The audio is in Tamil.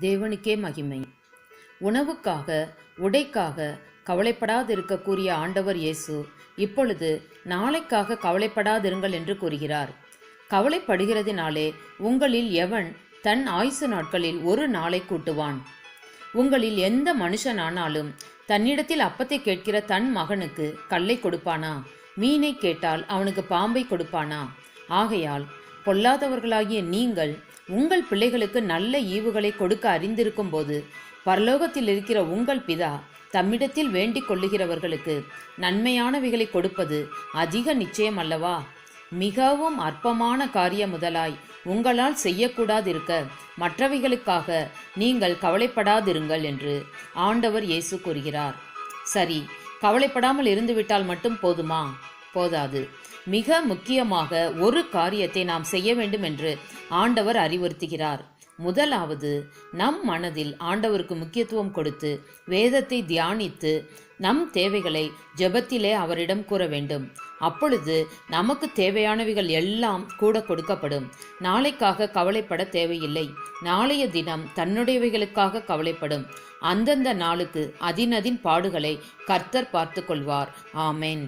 தேவனுக்கே மகிமை. உணவுக்காக உடைக்காக கவலைப்படாதிருக்கக்கூடிய ஆண்டவர் இயேசு இப்பொழுது நாளைக்காக கவலைப்படாதிருங்கள் என்று கூறுகிறார். கவலைப்படுகிறதினாலே உங்களில் எவன் தன் ஆயுசு நாட்களில் ஒரு நாளை கூட்டுவான்? உங்களில் எந்த மனுஷனானாலும் தன்னிடத்தில் அப்பத்தை கேட்கிற தன் மகனுக்கு கல்லை கொடுப்பானா? மீனை கேட்டால் அவனுக்கு பாம்பை கொடுப்பானா? ஆகையால் பொல்லாதவர்களாகிய நீங்கள் உங்கள் பிள்ளைகளுக்கு நல்ல ஈவுகளை கொடுக்க அறிந்திருக்கும் போது பரலோகத்தில் இருக்கிற உங்கள் பிதா தம்மிடத்தில் வேண்டிக் கொள்ளுகிறவர்களுக்கு நன்மையானவைகளை கொடுப்பது அதிக நிச்சயம் அல்லவா? மிகவும் அற்பமான காரியம் முதலாய் உங்களால் செய்யக்கூடாதிருக்க மற்றவைகளுக்காக நீங்கள் கவலைப்படாதிருங்கள் என்று ஆண்டவர் இயேசு கூறுகிறார். சரி கவலைப்படாமல் இருந்துவிட்டால் மட்டும் போதுமா? போதாது. மிக முக்கியமாக ஒரு காரியத்தை நாம் செய்ய வேண்டும் என்று ஆண்டவர் அறிவுறுத்துகிறார். முதலாவது நம் மனதில் ஆண்டவருக்கு முக்கியத்துவம் கொடுத்து வேதத்தை தியானித்து நம் தேவைகளை ஜெபத்திலே அவரிடம் கூற வேண்டும். அப்பொழுது நமக்கு தேவையானவைகள் எல்லாம் கூட கொடுக்கப்படும். நாளைக்காக கவலைப்பட தேவையில்லை. நாளைய தினம் தன்னுடையவைகளுக்காக கவலைப்படும். அந்தந்த நாளுக்கு அதினதின் பாடுகளை கர்த்தர் பார்த்து கொள்வார் ஆமென்.